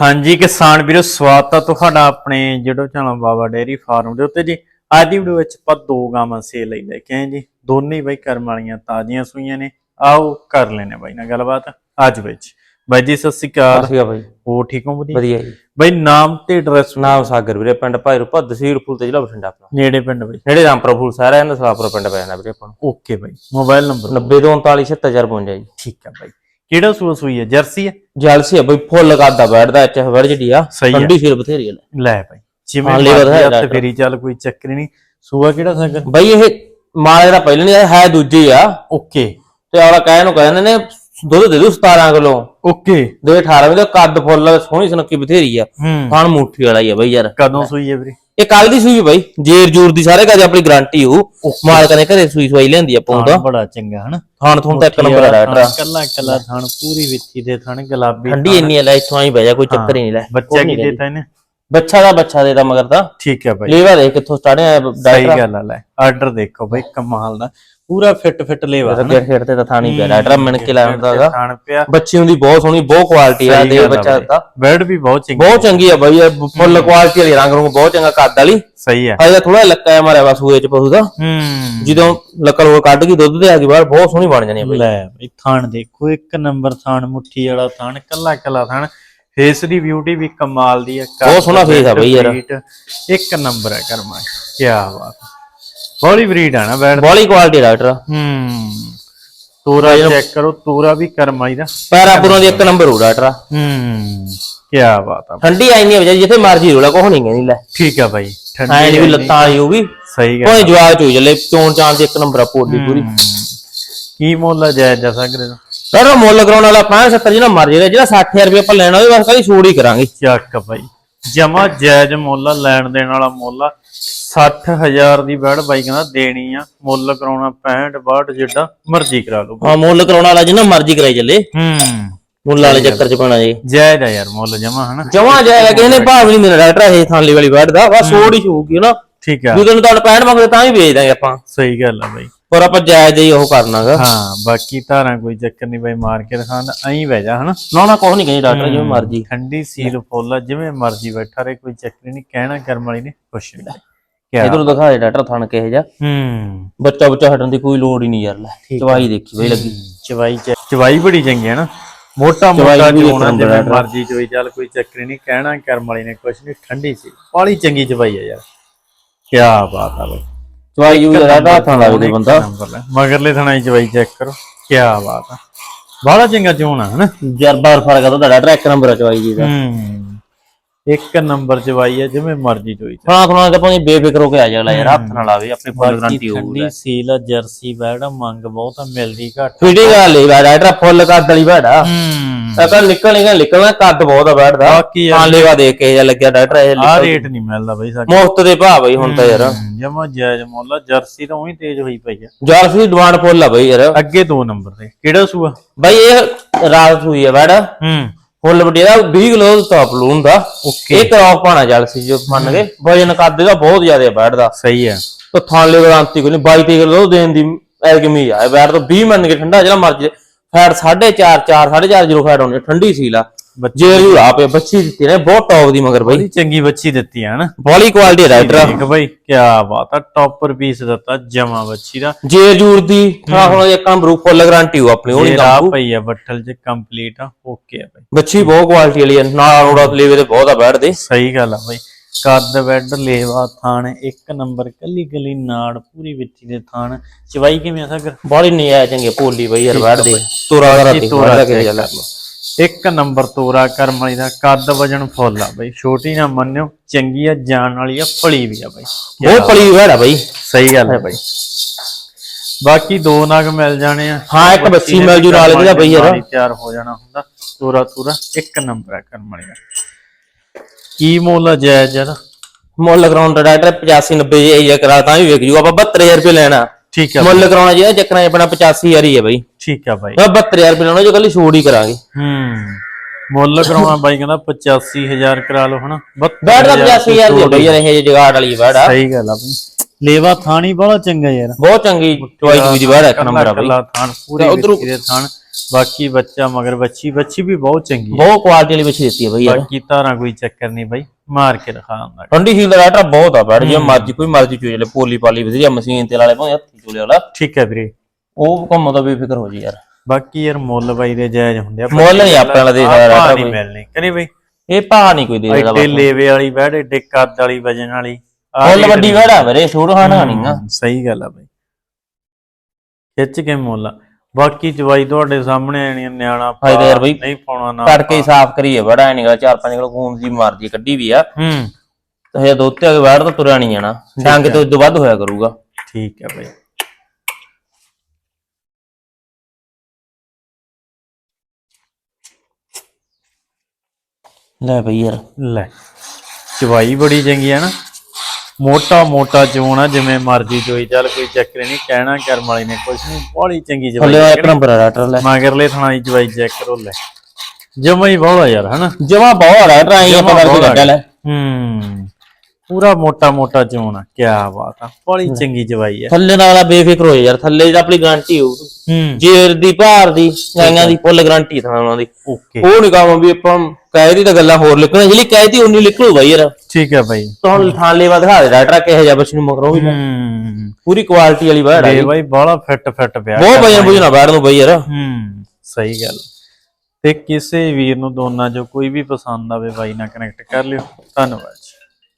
ਹਾਂਜੀ ਕਿਸਾਨ ਵੀਰੋ ਸਵਾਗਤ ਹੈ ਤੁਹਾਡਾ ਆਪਣੇ ਜਿਹੜਾ ਚੈਨਲ ਬਾਬਾ ਡੇਰੀ ਫਾਰਮ ਦੇ ਉੱਤੇ ਜੀ। ਅੱਜ ਦੀ ਵੀਡੀਓ ਵਿੱਚ ਆਪਾਂ ਦੋ ਗਾਵਾਂ ਸੇਲ ਲਈ ਲੈ ਕੇ ਆਏ ਜੀ। ਦੋਨੇ ਬਾਈ ਕਰਮ ਵਾਲੀਆਂ ਤਾਜ਼ੀਆਂ ਸੂਈਆਂ ਨੇ। ਆਓ ਕਰ ਲੈਨੇ ਬਾਈ ਨਾਲ ਗੱਲਬਾਤ ਅੱਜ ਵਿੱਚ ਬਾਈ ਜੀ ਸਤਿ ਸ਼੍ਰੀ ਅਕਾਲ। ਸੀਗਾ ਬਾਈ। ਹੋ ਠੀਕ ਹੋ ਵਧੀਆ? ਵਧੀਆ ਜੀ। ਬਾਈ ਨਾਮ ਤੇ ਐਡਰੈਸ ਨਾਮ ਸਾਗਰ ਵੀਰੇ ਪਿੰਡ ਭਾਈਰੂ ਭੱਦ ਸੀਰ ਫੁੱਲ ਤੇ ਜ਼ਿਲ੍ਹਾ ਬਠਿੰਡਾ ਆਪਣਾ। ਨੇੜੇ ਪਿੰਡ ਬਾਈ। ਨੇੜੇ ਰਾਮਪੁਰ ਫੁੱਲ ਸਾਰਾ ਇਹਨਾਂ ਸਲਾਪੁਰ ਪਿੰਡ ਪੈ ਜਾਂਦਾ ਵੀਰੇ ਆਪਾਂ ਨੂੰ। ਓਕੇ ਬਾਈ ਮੋਬਾਈਲ ਨੰਬਰ 9039476052 ਜੀ। ਠੀਕ ਹੈ ਬਾਈ। ਕਿਹੜਾ ਸੂਆ ਸੂਈ ਹੈ ਜਰਸੀ ਹੈ ਜਲਸੀ ਆ ਬਈ ਫੁੱਲ ਕਰਦਾ ਬੈਠਦਾ ਇੱਥੇ ਵੜ ਜੜੀ ਆ ਸਹੀ ਆ। ਠੰਡੀ ਸਿਰ ਬਥੇਰੀ ਆ। ਲੈ। ਲੈ ਬਾਈ ਜਿਵੇਂ ਹਾਂ, ਮਰਜ਼ੀ ਹੈ ਹੱਥ ਡਾਕਟਰ। ਫੇਰੀ ਚੱਲ ਕੋਈ ਚੱਕਰ ਨਹੀਂ। ਸੂਆ ਕਿਹੜਾ ਸੰਗਰ ਬਈ ਇਹ ਮਾਲੇ ਦਾ ਪਹਿਲਾਂ ਨਹੀਂ ਹੈ ਦੂਜੀ ਆ। ਓਕੇ। ਤੇ ਆਲਾ ਕਹਿ ਨੂੰ ਕਹਿੰਦੇ ਨੇ ਦੁੱਧ ਦੇ ਦੂ 17 ਕਿਲੋ। ਓਕੇ। ਦੇ 18 ਵੀ ਦਾ ਕੱਦ ਫੁੱਲ ਸੋਹਣੀ ਸੁਨੱਖੀ ਬਥੇਰੀ ਆ। ਹੂੰ। ਮੁੱਠੀ ਵਾਲਾ ਹੀ ਆ ਬਈ ਯਾਰ। ਕਦੋਂ ਸੂਈ ਹੈ ਵੀਰੇ? ਇਹ ਕੱਲ ਦੀ ਸੂਈ ਬਈ ਜੇਰ ਜੂਰ ਦੀ ਸਾਰੇ ਕਾਜ ਆਪਣੀ ਗਾਰੰਟੀ ਹੋ ਮਾਲਕ ਨੇ ਘਰੇ ਸੂਈ ਸਵਾਈ ਲੈਂਦੀ ਆ ਪਾਉਂਦਾ ਥਣ ਬੜਾ ਚੰਗਾ ਹਨਾ? ਥੁਣ ਤਾਂ ਇੱਕ ਨੰਬਰ ਆ ਡਾਕਟਰ ਕੱਲਾ ਕੱਲਾ ਥਣ ਪੂਰੀ ਵਿੱਥੀ ਦੇ ਥਣ ਗੁਲਾਬੀ ਠੰਡੀ ਇੰਨੀ ਆ ਲੈ ਇੱਥੋਂ ਆਈ ਬਹਿ ਜਾ ਕੋਈ ਚੱਕਰ ਹੀ ਨਹੀਂ ਲੈ। ਬੱਚਾ ਕੀ ਦੇਤਾ ਇਹਨੇ? ਬੱਚਾ ਦਾ ਬੱਚਾ ਦੇਦਾ ਮਗਰ ਦਾ ਠੀਕ ਹੈ ਬਾਈ। ਲੇਵਾ ਦੇ ਕਿੱਥੋਂ ਸਟਾਰਟਿੰਗ ਆ ਸਹੀ ਡਾਕਟਰ ਗੱਲ ਆ ਲੈ ਆਰਡਰ ਦੇਖੋ ਬਾਈ ਕਮਾਲ ਦਾ। ਪੂਰਾ ਫਿੱਟ ਫਿੱਟ ਲੇਵਾ ਅੱਗੇ ਖੇਡ ਤੇ ਤਾਂ ਥਾਣੀ ਪਿਆ ਡਾਕਟਰ ਮਿਣ ਕੇ ਲੈ ਆਉਂਦਾ ਹੈਗਾ। ਥਣ ਪਿਆ। ਬੱਚੀ ਹੁੰਦੀ ਬਹੁਤ ਸੋਹਣੀ ਬਹੁਤ ਕੁਆਲਿਟੀ ਆ ਦੇ ਆ ਬੱਚਾ। ਦਾ ਬੈਡ ਵੀ ਬਹੁਤ ਚੰਗੀ ਬਹੁਤ ਚੰਗੀ ਆ ਬਾਈ ਇਹ ਫੁੱਲ ਕੁਆਲਿਟੀ ਵਾਲੀ ਰੰਗ ਰੰਗ ਬਹੁਤ ਚੰਗਾ ਕੱਦ ਵਾਲੀ। ਸਹੀ ਹੈ ਹਜੇ ਥੋੜਾ ਲੱਕਾ ਆ ਮਾਰਿਆ ਵਾ ਸੂਏ ਚ ਪਸ਼ੂ ਦਾ। ਹੂੰ। ਜਦੋਂ ਲੱਕੜ ਉਹ ਕੱਢ ਗਈ ਦੁੱਧ ਤੇ ਆ ਗਈ ਬਾਹਰ ਬਹੁਤ ਸੋਹਣੀ ਬਣ ਜਾਣੀ ਆ ਬਾਈ। ਲੈ ਬਈ ਥਣ ਦੇਖੋ ਇੱਕ ਨੰਬਰ ਥਣ ਮੁੱਠੀ ਵਾਲਾ ਥਣ ਕੱਲਾ ਕੱਲਾ ਥਣ। ਫੇਸ ਦੀ ਬਿਊਟੀ ਵੀ ਕਮਾਲ ਦੀ ਹੈ ਬਹੁਤ ਸੋਹਣਾ face ਆ ਬਈ ਯਾਰ। ਇੱਕ ਨੰਬਰ ਹੈ ਕਰਮਾ ਕੀ ਬਾਤ। ਬੋਲੀ ਬਰੀਡ ਆ ਨਾ ਬੈਡ ਬੋਲੀ ਕੁਆਲਿਟੀ ਡਾਕਟਰ ਹੂੰ। ਤੋਰਾ ਚੈੱਕ ਕਰੋ ਤੋਰਾ ਵੀ ਕਰਮਾਈ ਦਾ ਪੈਰਾਪੁਰਾਂ ਦੀ ਇੱਕ ਨੰਬਰ ਹੋ ਡਾਕਟਰ ਹੂੰ ਕੀ ਬਾਤ ਆ। ਠੰਡੀ ਆਈ ਨਹੀਂ ਵਜਾ ਜਿੱਥੇ ਮਰਜ਼ੀ ਰੋਲਾ ਕੋਹ ਨਹੀਂ ਕਹਿੰਦੀ ਲੈ। ਠੀਕ ਆ ਐਂ ਠੰਡੀ ਵੀ ਲੱਤਾਂ ਵਾਲੀ ਹੋਊਗੀ ਸਹੀ ਕੋਈ ਗੱਲ ਜਵਾਬ ਚੋਈ ਜਲੇ ਚੋਣ ਚਾਂ ਦੀ ਇੱਕ ਨੰਬਰ ਆ ਪੋਲੀ ਪੂਰੀ। ਕੀ ਮੁੱਲ ਆ ਜਾਇਜ਼ ਜਾ ਸਕਰੇ ਦਾ? ਮੁੱਲ ਕਰਾਉਣ ਵਾਲਾ 65 70 ਜਿਹੜਾ ਮਰਜ਼ੀ ਜਿਹੜਾ 60000 ਰੁਪਏ ਆਪਾਂ ਲੈਣਾ ਉਹਦੇ ਖਾਲੀ ਛੋੜ ਹੀ ਕਰਾਂਗੇ। ਚੱਕ ਬਾਈ। ਜਮਾ ਜਾਇਜ਼ ਮੁੱਲ ਲੈਣ ਦੇਣ ਵਾਲਾ ਮੁੱਲ ਆ। 60000 ਦੀ ਬੈੜ ਬਾਈ ਕਹਿੰਦਾ ਦੇਣੀ ਆ ਮੁੱਲ ਕਰਾਉਣਾ 65 62 ਜਿੱਡਾ ਮਰਜ਼ੀ ਕਰਾ ਲਓ ਹਾਂ ਮੁੱਲ ਕਰਾਉਣ ਵਾਲਾ ਜਿੰਨਾ ਮਰਜ਼ੀ ਕਰਾਈ ਚੱਲੇ। ਹੂੰ। ਮੁੱਲ ਵਾਲੇ ਚੱਕਰ ਚ ਪੈਣਾ ਜੀ। ਜਾਇਜ਼ ਆ ਯਾਰ ਮੁੱਲ ਜਮਾ ਹਨਾ? ਜਮਾ ਜਾਏਗਾ ਕਿਸੇ ਨੇ ਭਾਵ ਨਹੀਂ ਦੇਣਾ ਡਾਕਟਰ ਇਹ ਥਾਂਲੀ ਵਾਲੀ ਬੈਠ ਦਾ ਬਸ ਛੋੜ ਹੀ ਹੋਊਗੀ ਨਾ ਠੀਕ ਆ। ਜਦੋਂ ਨੂੰ ਤੁਹਾਡਾ 65 ਮੰਗਦੇ ਤਾਂ ਵੀ ਵੇਚ ਦਾਂਗੇ ਆਪਾਂ। ਸਹੀ ਗੱਲ ਆ ਬਾਈ। ਪਰ ਆਪਾਂ ਜਾਇਜ਼ ਹੀ ਉਹ ਕਰਨਾਗਾ। ਹਾਂ ਬਾਕੀ ਧਾਰਾਂ ਕੋਈ ਚੱਕਰ ਨਹੀਂ ਬਾਈ ਮਾਰ ਕੇ ਦਿਖਾਉਂਦਾ ਐਂ ਬਹਿ ਜਾ ਹਨਾ? ਨਾ ਨਾ ਕੁਛ ਨਹੀਂ ਕਹਿੰਦੀ ਡਾਕਟਰ ਜਿਵੇਂ ਮਰਜ਼ੀ। ਠੰਡੀ ਸੀਲ ਫੁੱਲ ਆ ਜਿਵੇਂ ਮਰਜ਼ੀ ਬੈਠਾ ਰਹੇ ਕੋਈ ਚੱਕਰ ਨਹੀਂ ਕਹਿਣਾ ਕਰਮ ਵਾਲੀ ਨੇ ਕੁਛ ਨਹੀਂ ਕਿਆ ਇਧਰ ਦਿਖਾ ਦੇ ਡਾਕਟਰ ਥਣ ਕਿਹੋ ਜਿਹਾ। ਹੂੰ। ਬੱਚਾ ਬੱਚਾ ਹਟਣ ਦੀ ਕੋਈ ਲੋੜ ਹੀ ਨਹੀਂ ਯਾਰ ਲੈ। ਚਵਾਈ ਦੇਖੀ ਬਈ ਲੱਗੀ। ਚਵਾਈ ਚ ਚਵਾਈ ਬੜੀ ਚੰਗੀ ਹੈ ਨਾ। ਮੋਟਾ ਮੋਟਾ ਇੱਕ ਜਿਵੇਂ। ਮਰਜ਼ੀ ਚੋਈ ਚੱਲ ਕੋਈ ਚੱਕਰ ਨਹੀਂ ਕਹਿਣਾ ਕਰਮ ਵਾਲੀ ਨੇ ਕੁਛ ਨਹੀਂ ਠੰਡੀ ਸੀ। ਬਾਲੀ ਚੰਗੀ ਚਵਾਈ ਹੈ ਯਾਰ। ਕੀ ਬਾਤ ਆ ਬਈ। ਚਵਾਈ ਉਹ ਰਾਦਾ ਹੱਥਾਂ ਲੱਗਦੇ ਬੰਦਾ। ਮਗਰਲੇ ਥਣਾ ਦੀ ਚਵਾਈ ਚੈੱਕ ਕਰੋ। ਕੀ ਬਾਤ ਆ। ਬਾਲਾ ਚੰਗਾ ਚੋਣਾ ਹੈ ਨਾ ਜਰਬਾ ਫ਼ਰਕ ਆ ਤਾਂ ਡਾਕਟਰ ਇੱਕ ਨੰਬਰ ਚਵਾਈ ਜੀ ਦਾ ਹੂੰ। ਇੱਕ ਨੰਬਰ ਚਵਾਈ ਹੈ ਜਿਵੇਂ ਮਰਜ਼ੀ ਚੋਈ ਚੱਲ। ਥਣਾ ਥਣਾ ਤਾਂ ਭਾਵੇਂ ਬੇਫਿਕਰ ਹੋ ਕੇ ਆ ਜਾਗਲਾ ਯਾਰ ਹੱਥ ਨਾਲ ਆਵੇ ਆਪਣੀ ਫੁੱਲ ਗਰੰਟੀ ਹੋਊਗੀ। ਠੰਡੀ ਸੀਲ ਆ, ਜਰਸੀ ਬੈੜ ਆ, ਮੰਗ ਬਹੁਤ ਆ, ਮਿਲਦੀ ਘੱਟ। ਫਿਟਿੰਗ ਗੱਲ ਹੀ ਬਾ ਡਾਕਟਰ ਫੁੱਲ ਕੱਦ ਵਾਲੀ ਬੈੜਾ। ਹੂੰ। ਤਾਂ ਤਾਂ ਨਿਕਲੇਗਾ ਨਿਕਲਣਾ ਕੱਦ ਬਹੁਤ ਆ ਯਾਰ ਹਾਂ ਲੈਵਾ ਦੇਖ ਕੇ ਜਿਹਾ ਲੱਗਿਆ ਡਾਕਟਰ ਇਹ ਆ ਰੇਟ ਨਹੀਂ ਮਿਲਦਾ ਬਈ ਸਾਡੇ। ਮੁਫਤ ਦੇ ਭਾਅ ਬਈ ਹੁਣ ਤਾਂ ਯਾਰ। ਜਮਾ ਜਾਇਜ਼ ਮੁੱਲ ਆ, ਜਰਸੀ ਤਾਂ ਉਹੀ ਤੇਜ਼ ਹੋਈ ਪਈ ਆ। ਜਰਸੀ ਦੀ ਡਿਮਾਂਡ ਫੁੱਲ ਆ ਬਈ ਯਾਰ। ਅੱਗੇ ਦੋ ਨੰਬਰ ਤੇ ਕਿਹੜਾ ਸੂਆ? ਬਈ ਇਹ ਰਾਤ ਹੋਈ ਆ ਬੈੜਾ। ਹੂੰ। ਫੁੱਲ ਦਾ 20 ਕਿਲੋ ਟਾਪ ਲੂਨ ਦਾ। ਓਕੇ ਇਹ ਕਰਾਫ ਪਾਣਾ ਜਰਸੀ ਜੋ ਮੰਨ ਗਏ ਵਜਨ ਕੱਦ ਦਾ ਬਹੁਤ ਜ਼ਿਆਦਾ ਬੈਠਦਾ ਸਹੀ ਹੈ ਤਾਂ ਥਾਲੇ ਗਾਰੰਟੀ ਕੋਈ ਨਹੀਂ 22 23 ਕਿਲੋ ਦੇਣ ਦੀ ਐਲਕਮੀ ਆ। ਬੈਠ ਤੋਂ 20 ਮੰਨ ਕੇ ਠੰਡਾ ਜਿਹੜਾ ਮਰਜ਼ੀ ਫੈਟ 4.5 4 4.5 ਜਿਰੋ ਫੈਟ ਹੋਣੀ ਠੰਡੀ ਸੀਲ ਆ। ਬੱਚੀ ਜੇ ਜੂ ਆਪੇ ਬੱਚੀ ਦਿੱਤੀ ਨੇ ਬਹੁਤ ਟੌਪ ਦੀ ਮਗਰ ਬਈ। ਬੜੀ ਚੰਗੀ ਬੱਚੀ ਦਿੱਤੀ ਆ ਹਨਾ ਬੋਲੀ ਕੁਆਲਿਟੀ ਰਾਈਡਰ ਦੇਖ ਬਈ ਕੀ ਬਾਤ ਆ ਟੌਪਰ ਪੀਸ ਦਿੱਤਾ ਜਮਾ ਬੱਚੀ ਦਾ। ਜੇ ਜੂਰ ਦੀ ਹਾਂ। ਹੁਣ ਇੱਕ ਨੰਬਰ ਫੁੱਲ ਗਾਰੰਟੀ ਹੋ ਆਪਣੀ ਉਹ ਨਹੀਂ ਕੰਮ ਪਈ ਆ ਬੱਠਲ ਚ ਕੰਪਲੀਟ ਆ ਓਕੇ ਆ ਬਈ। ਬੱਚੀ ਬਹੁਤ ਕੁਆਲਿਟੀ ਵਾਲੀ ਆ ਨਾਲ ਰੋੜਾ ਲੇਵੇ ਤੇ ਬਹੁਤ ਆ ਬੈਠਦੇ ਸਹੀ ਗੱਲ ਆ ਬਈ। ਕੱਦ ਬੈੱਡ ਲੇਵਾ ਥਾਣ ਇੱਕ ਨੰਬਰ ਕੱਲੀ ਕੱਲੀ ਨਾੜ ਪੂਰੀ ਵਿੱਚੀ ਦੇ ਥਾਣ। ਚਵਾਈ ਕਿਵੇਂ ਆ ਸਾਗਰ? ਬੋਲੀ ਨਹੀਂ ਆ ਚੰਗੇ ਭੋਲੀ ਬਈ ਯਾਰ ਬੈਠਦੇ ਤੋਰਾ ਤੋਰਾ ਕੇ ਚੱਲ। ਇੱਕ ਨੰਬਰ ਤੋਰਾ ਕਰਮ ਵਾਲੀ ਦਾ ਕੱਦ ਵਜਨ ਫੁੱਲ ਆ ਬਈ। ਛੋਟੀ ਨਾ ਮੰਨਿਓ ਚੰਗੀ ਆ ਜਾਣ ਵਾਲੀ ਆ ਫਲੀ ਵੀ ਆ ਬਈ। ਬਹੁਤ ਪਲੀ ਬੈਠਾ ਬਈ। ਸਹੀ ਗੱਲ ਹੈ ਬਈ। ਬਾਕੀ ਦੋ ਨਗ ਮਿਲ ਜਾਣੇ ਆ। ਹਾਂ, ਇੱਕ ਬੱਚੀ ਮਿਲ ਜੂ ਨਾਲ ਇਹਦਾ ਬਈ ਯਾਰ। ਤਿਆਰ ਹੋ ਜਾਣਾ ਹੁੰਦਾ। ਤੋਰਾ ਤੋਰਾ ਇੱਕ ਨੰਬਰ ਆ ਕਰਮ ਵਾਲੀ ਦਾ। ਕੀ ਮੁੱਲ ਆ ਜਾਇਜ਼ ਯਾਰ ਮੁੱਲ ਦਾ ਡਾਕਟਰ 85 90 ਜੇ ਇਹ ਕਰਾ ਤਾਂ ਵੀ ਵਿਕ ਜੂ ਆਪਾਂ 72000 ਰੁਪਏ ਲੈਣਾ। ਠੀਕ ਆ ਮੁੱਲ ਕਰਾਉਣਾ ਜੀ ਚੱਕਰਾਂ ਆਪਣਾ 85000 ਹੀ ਹੈ ਬਈ। ਠੀਕ ਆ ਬਾਈ। ਤਾਂ 72000 ਰੁਪਏ ਲੈਣਾ ਜੋ ਕੱਲੀ ਛੋੜ ਹੀ ਕਰਾਂਗੇ। ਹੂੰ। ਮੁੱਲ ਕਰਾਉਣਾ ਬਾਈ ਕਹਿੰਦਾ 85000 ਕਰਾ ਲਓ ਹਨਾ? ਬੈਠ ਦਾ 85000 ਦੀ ਆ ਬਈ ਯਾਰ ਇਹ ਜਗਾੜ ਵਾਲੀ ਬੈੜ ਆ। ਸਹੀ ਗੱਲ ਆ ਬਈ। ਲੇਵਾ ਥਾਣੀ ਬੜਾ ਚੰਗਾ ਯਾਰ। ਬਹੁਤ ਚੰਗੀ ਚੋਈ ਦੀ ਬੈੜ ਆ, ਇੱਕ ਨੰਬਰ ਆ ਬਈ। ਕੱਲਾ ਥਾਣ ਪੂਰੀ ਉੱਧਰੋਂ- ਥਾਣ। ਬਾਕੀ ਬੱਚਾ ਮਗਰ ਬੱਚੀ ਬੱਚੀ ਵੀ ਬਹੁਤ ਚੰਗੀ ਹੈ। ਬਹੁਤ ਕੁਆਲਿਟੀ ਵਾਲੀ ਬੱਚੀ ਦਿੱਤੀ ਹੈ ਬਈ ਯਾਰ। ਬਾਕੀ ਧਾਰਾਂ ਕੋਈ ਚੱਕਰ ਨਹੀਂ ਬਾਈ ਮਾਰ ਕੇ ਦਿਖਾਉਂਦਾ ਠੰਡੀ ਸੀਲ ਦਾ ਰਾਟਾ ਬਹੁਤ ਆ ਬੈਠ ਜੇ ਮਰਜ਼ੀ ਕੋਈ ਮਰਜ਼ੀ ਚੂਜ ਲੈ ਪੋਲੀ ਪਾਲੀ ਵਧੀਆ ਮਸ਼ੀਨ ਤੇ ਵਾਲੇ ਭਾਵੇਂ ਹੱਥੀ ਚੂਲੇ ਵਾਲਾ। ਠੀਕ ਹੈ ਵੀਰੇ। ਉਹ ਕੰਮ ਦਾ ਬੇਫਿਕਰ ਹੋ ਜੀ ਯਾਰ। ਬਾਕੀ ਯਾਰ ਮੁੱਲ ਬਾਈ ਦੇ ਜਾਇਜ਼ ਹੁੰਦੇ ਆ। ਮੁੱਲ ਨਹੀਂ ਆਪਣੇ ਵਾਲਾ ਦੇ ਰਾਟਾ ਨਹੀਂ ਕੋਈ। ਮਿਲਣੇ। ਕਰੀ ਬਈ। ਇਹ ਭਾਅ ਨਹੀਂ ਕੋਈ ਦੇ ਸਕਦਾ ਐਡੇ ਲੇਵੇ ਵਾਲੀ ਬੈੜ ਐਡੇ ਕੱਦ ਵਾਲੀ ਵਜਨ ਵਾਲੀ। ਮੁੱਲ ਵੱਡੀ ਵੜਾ ਵੀਰੇ ਛੋੜ ਖਾਣਾ ਨਹੀਂ ਆ ਹਮ, ਸਹੀ ਗੱਲ ਆ ਬਾਈ। ਖਿੱਚ ਕੇ ਮੁੱਲ ਆ। ਬਾਕੀ ਜਵਾਈ ਤੁਹਾਡੇ ਸਾਹਮਣੇ ਆਣੀ ਨਿਆਣਾ ਪਾ, ਫਾਇਦਾ ਯਾਰ ਬਈ। ਨਹੀਂ ਪਾਉਣਾ ਨਾ ਕਰਕੇ ਹੀ ਸਾਫ਼ ਕਰੀਏ ਬੜਾ ਨਹੀਂ ਗਾ ਚਾਰ ਪੰਜ ਕਿਲੋ ਖੂਨ ਦੀ ਮਾਰਦੀ ਕੱਢੀ ਵੀ ਆ। ਹੂੰ। ਤੇ ਹਜੇ ਦੁੱਧ ਤੇ ਕੇ ਬਾਹਰ ਤਾਂ ਤੁਰਿਆ ਨਹੀਂ ਜਾਣਾ ਡੰਗ ਤੋਂ ਇਦੋਂ ਵੱਧ ਹੋਇਆ ਕਰੂਗਾ। ਠੀਕ ਹੈ ਬਾਈ। ਲੈ ਬਈ ਯਾਰ। ਲੈ ਚਵਾਈ ਬੜੀ ਚੰਗੀ ਹੈ ਨਾ। ਮੋਟਾ ਮੋਟਾ ਚੋਣਾ ਜਿਵੇਂ ਮਰਜ਼ੀ ਚੋਈ ਚੱਲ ਕੋਈ ਚੱਕਰ ਨਹੀਂ ਕਹਿਣਾ ਕਰਮ ਵਾਲੀ ਨੇ ਕੁਛ ਨਹੀਂ ਬੜੀ ਚੰਗੀ ਥੱਲੇ ਚਵਾਈ ਇੱਕ ਨੰਬਰ ਆ ਰਾਟਰ ਲੈ। ਮਗਰਲੇ ਥਾਣਾ ਦੀ ਚਵਾਈ ਚੈੱਕ ਕਰੋ ਲੈ। ਜਮਾ ਹੀ ਬਹੁਤ ਆ ਯਾਰ ਹਨਾ? ਜਮਾ ਬਹੁਤ ਰਾਟਰ ਆਈ ਆਪਾਂ ਕਰਕੇ ਕੱਢਿਆ ਲੈ। ਹੂੰ ਪੂਰਾ ਮੋਟਾ ਮੋਟਾ ਚੋਣਾ ਕੀ ਬਾਤ ਆ ਬੜੀ ਚੰਗੀ ਚਵਾਈ ਹੈ। ਥੱਲੇ ਨਾਲ ਬੇਫਿਕਰ ਹੋ ਯਾਰ ਥੱਲੇ ਤਾਂ ਆਪਣੀ ਗਾਰੰਟੀ ਹੋਊ। ਜੇਰ ਦੀ ਭਾਰ ਦੀ ਗਾਈਆਂ ਦੀ ਫੁੱਲ ਗਾਰੰਟੀ ਥਾਂ ਉਹਨਾਂ ਦੀ। ਓਕੇ। ਉਹ ਨਹੀਂ ਕੰਮ ਵੀ ਆਪਾਂ ਕਹਿ ਦੀ ਤਾਂ ਗੱਲਾਂ ਹੋਰ ਲਿਖਣਾ। ਜਿਹੜੀ ਕਹਿ ਦੀ ਉਨੀ ਲਿਖੂ ਬਾਈ ਯਾਰ। ਠੀਕ ਹੈ ਬਾਈ। ਤੁਹਾਨੂੰ ਥਾਲੇ ਵਾ ਦਿਖਾ ਦੇ ਰਾਟਰ ਕਿਹੋ ਜਿਹਾ ਬਸ ਨੂੰ ਮਗਰੋਂ ਵੀ। ਪੂਰੀ ਕੁਆਲਿਟੀ ਵਾਲੀ ਬਾੜ ਆ ਬਾਈ ਬੜਾ ਫਿੱਟ ਫਿੱਟ ਪਿਆ ਬਹੁਤ ਵਜਨ ਬੁਝਣਾ ਬਾੜ ਨੂੰ ਬਈ ਯਾਰ। ਹੂੰ ਸਹੀ ਗੱਲ। ਤੇ ਕਿਸੇ ਵੀਰ ਨੂੰ ਦੋਨਾਂ ਚੋਂ ਕੋਈ ਵੀ ਪਸੰਦ ਆਵੇ ਬਾਈ ਨਾਲ ਕਨੈਕਟ ਕਰ ਲਿਓ। ਧੰਨਵਾਦ ਜੀ।